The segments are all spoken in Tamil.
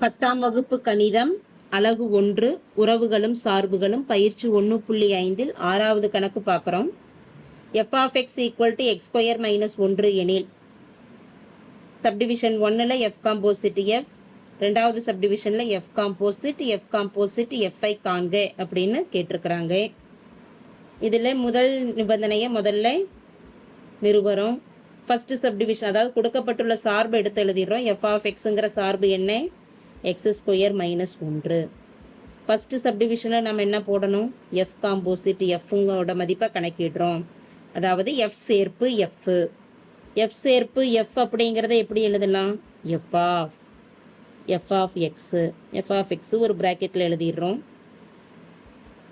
பத்தாம் வகுப்பு கணிதம் அலகு ஒன்று உறவுகளும் சார்புகளும் பயிற்சி ஒன்று புள்ளி ஐந்தில் ஆறாவது கணக்கு பார்க்குறோம். F of X equal to X square minus ஒன்று எனில் சப்டிவிஷன் ஒன்னில் எஃப் காம்போசிட் எஃப் ரெண்டாவது சப்டிவிஷனில் எஃப் காம்போசிட் எஃப் காம்போசிட் எஃப்ஐ காண்க அப்படின்னு கேட்டிருக்கிறாங்க. இதில் முதல் நிபந்தனையை முதல்ல நிருபரம் ஃபஸ்ட்டு சப்டிவிஷன் அதாவது கொடுக்கப்பட்டுள்ள சார்பு எடுத்து எழுதிடுறோம். எஃப் ஆஃப் எக்ஸுங்கிற சார்பு என்ன? எக்ஸ் ஸ்கொயர் மைனஸ் ஒன்று. ஃபஸ்ட்டு சப்டிவிஷனில் நம்ம என்ன போடணும்? எஃப் காம்போசிட் எஃப்ங்கோட மதிப்பை கணக்கிடுறோம். அதாவது எஃப் சேர்ப்பு எஃப் எஃப் சேர்ப்பு எஃப் அப்படிங்கிறத எப்படி எழுதலாம்? F of F of X F of X ஒரு ப்ராக்கெட்டில் எழுதிடுறோம்.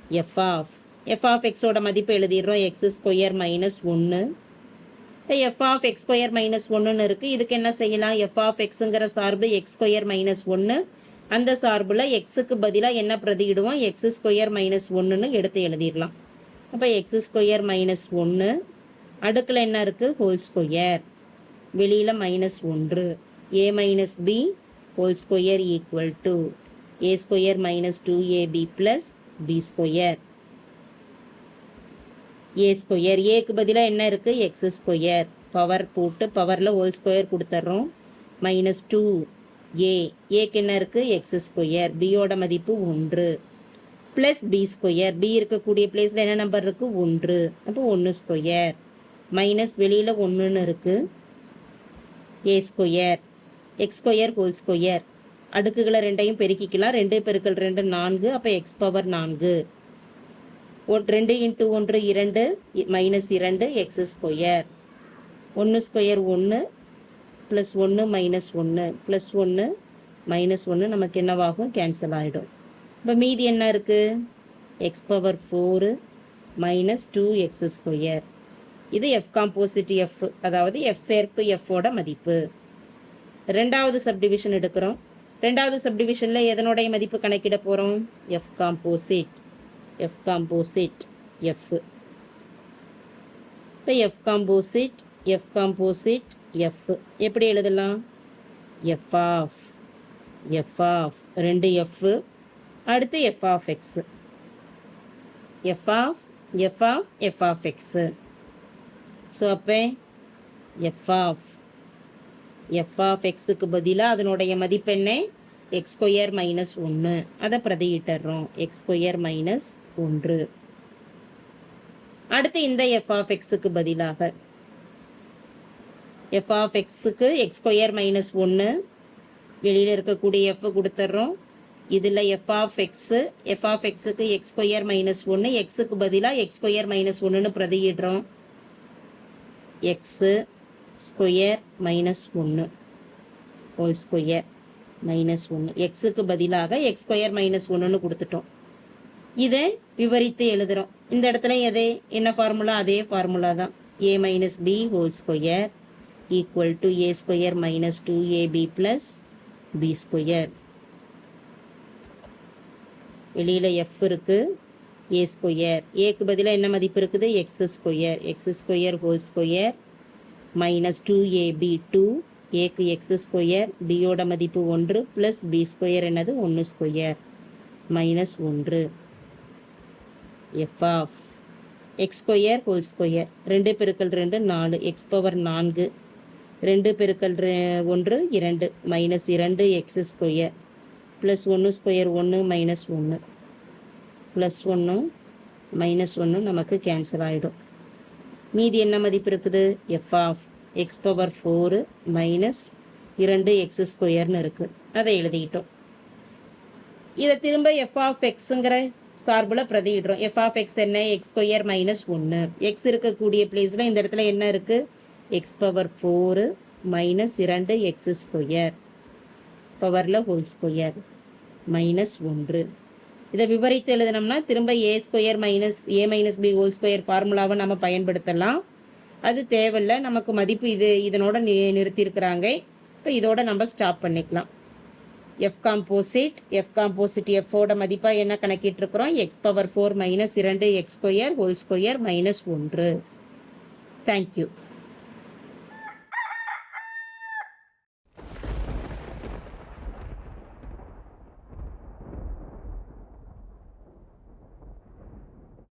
எஃப் ஆஃப் எஃப் ஆஃப் எக்ஸோட மதிப்பு எழுதிடுறோம். எக்ஸ் ஸ்கொயர் மைனஸ் ஒன்று. F of X square minus ஒன்றுன்னு இருக்குது இதுக்கு என்ன செய்யலாம்? எஃப் ஆஃப் எக்ஸுங்கிற சார்பு எக்ஸ் ஸ்கொயர் மைனஸ் ஒன்று அந்த சார்பில் எக்ஸுக்கு பதிலாக என்ன பிரதியிடுவோம்? எக்ஸ் ஸ்கொயர் மைனஸ் ஒன்றுன்னு எடுத்து எழுதிடலாம். அப்போ எக்ஸ் ஸ்கொயர் மைனஸ் ஒன்று அடுக்கில் என்ன இருக்குது ஹோல் ஸ்கொயர் வெளியில் மைனஸ் ஒன்று. A minus B whole square equal to A square minus two AB plus B square A square ஏக்கு பதிலாக என்ன இருக்குது எக்ஸ் ஸ்கொயர் பவர் போட்டு பவரில் ஹோல் ஸ்கொயர் கொடுத்துட்றோம் மைனஸ் டூ ஏ ஏக்கு என்ன இருக்குது எக்ஸ் ஸ்கொயர் பியோட மதிப்பு ஒன்று. ப்ளஸ் பி ஸ்கொயர் பி இருக்கக்கூடிய பிளேஸில் என்ன நம்பர் இருக்குது ஒன்று. அப்போ ஒன்று ஸ்கொயர் மைனஸ் வெளியில் ஒன்றுன்னு இருக்குது A square X square whole square அடுக்குகளை ரெண்டையும் பெருக்கிக்கலாம். ரெண்டு பெருக்கல் ரெண்டு நான்கு. அப்போ எக்ஸ் பவர் நான்கு. ஒன் ரெண்டு இன்ட்டு ஒன்று இரண்டு மைனஸ் இரண்டு எக்ஸ் ஸ்கொயர். ஒன்று ஸ்கொயர் ஒன்று ப்ளஸ் ஒன்று மைனஸ் ஒன்று ப்ளஸ் ஒன்று மைனஸ் ஒன்று நமக்கு என்னவாகும்? கேன்சல் ஆகிடும் இப்போ மீதி என்ன இருக்குது X power four minus two X square. இது எஃப் காம்போசிட் எஃப் அதாவது எஃப் சேர்ப்பு எஃப்போட மதிப்பு. ரெண்டாவது சப்டிவிஷன் எடுக்கிறோம். ரெண்டாவது சப்டிவிஷனில் எதனுடைய மதிப்பு கணக்கிட போகிறோம் F composite. F composite F இப்போ F composite F composite F எப்படி எழுதலாம்? எஃப் ஆஃப் எஃப் ஆஃப் ரெண்டு எஃப் அடுத்து F of X F of F of F of X so அப்போ எஃப் ஆஃப் எஃப் ஆஃப் எக்ஸுக்கு பதிலாக அதனுடைய மதிப்பெண்ணை எக்ஸ்கொயர் எக்ஸ் ஸ்கொயர் மைனஸ் ஒன்று அதை பிரதியிட்டுறோம் எக்ஸ் ஸ்கொயர் மைனஸ் ஒன்று. அடுத்து இந்த எஃப் ஆஃப் எக்ஸுக்கு பதிலாக. எஃப் ஆஃப் எக்ஸுக்கு எக்ஸ் ஸ்கொயர் மைனஸ் ஒன்று. வெளியில் இருக்கக்கூடிய எஃப் கொடுத்துட்றோம் இதில் F of X F of எக்ஸுக்கு எக்ஸ் ஸ்கொயர் மைனஸ் ஒன்று. எக்ஸுக்கு பதிலாக எக்ஸ் ஸ்கொயர் மைனஸ் ஒன்றுன்னு பிரதியிடுறோம். எக்ஸு ஸ்கொயர் மைனஸ் ஒன்று. ஹோல் ஸ்கொயர் மைனஸ் ஒன்று. எக்ஸுக்கு பதிலாக எக்ஸ் ஸ்கொயர் மைனஸ் ஒன்றுன்னு கொடுத்துட்டோம். இதை விவரித்து எழுதுகிறோம் இந்த இடத்துல எதே? என்ன ஃபார்முலா அதே ஃபார்முலா தான். A minus B whole square equal to A square minus two AB plus B square வெளியில் எஃப் இருக்குது ஏ ஸ்கொயர் ஏக்கு பதிலாக என்ன மதிப்பு இருக்குது? X square X square whole square minus two AB two ஏக்கு எக்ஸ் ஸ்கொயர் பியோட மதிப்பு ஒன்று ப்ளஸ் பி ஸ்கொயர் என்னது? ஒன்று ஸ்கொயர் மைனஸ் ஒன்று. F of X square whole square ரெண்டு பெருக்கல் ரெண்டு நாலு. எக்ஸ் பவர் நான்கு. ரெண்டு பெருக்கல் ஒன்று இரண்டு. மைனஸ் இரண்டு எக்ஸ் ஸ்கொயர் ப்ளஸ் ஒன்று ஸ்கொயர் ஒன்று மைனஸ் ஒன்று ப்ளஸ் ஒன்று மைனஸ் ஒன்று நமக்கு கேன்சல் ஆகிடும் மீதி என்ன மதிப்பு இருக்குது? F of X power four minus இரண்டு எக்ஸ் ஸ்கொயர்னு இருக்குது அதை எழுதிக்கிட்டோம் இதை திரும்ப எஃப் ஆஃப் எக்ஸுங்கிற சார்பில் பிரதியிடுறோம். எஃப் ஆஃப் எக்ஸ் என்ன? எக்ஸ் ஸ்கொயர் மைனஸ் ஒன்று எக்ஸ் இருக்கக்கூடிய பிளேஸில் இந்த இடத்துல என்ன இருக்குது எக்ஸ் பவர் ஃபோரு மைனஸ் இரண்டு எக்ஸ் ஸ்கொயர் பவரில் ஹோல் ஸ்கொயர் மைனஸ் ஒன்று. இதை விவரித்து எழுதினோம்னா திரும்ப A square minus A minus B whole square ஃபார்முலாவை நம்ம பயன்படுத்தலாம். அது தேவையில்லை. நமக்கு மதிப்பு இது இதனோட நி நிறுத்தியிருக்கிறாங்க. இப்போ இதோட நம்ம ஸ்டாப் பண்ணிக்கலாம். எஃப் காம்போசிட் எஃப் காம்போசிட் எஃபோட மதிப்பாக என்ன கணக்கிட்டுருக்குறோம்? எக்ஸ் பவர் ஃபோர் மைனஸ் இரண்டு X square whole square minus ஒன்று. Thank you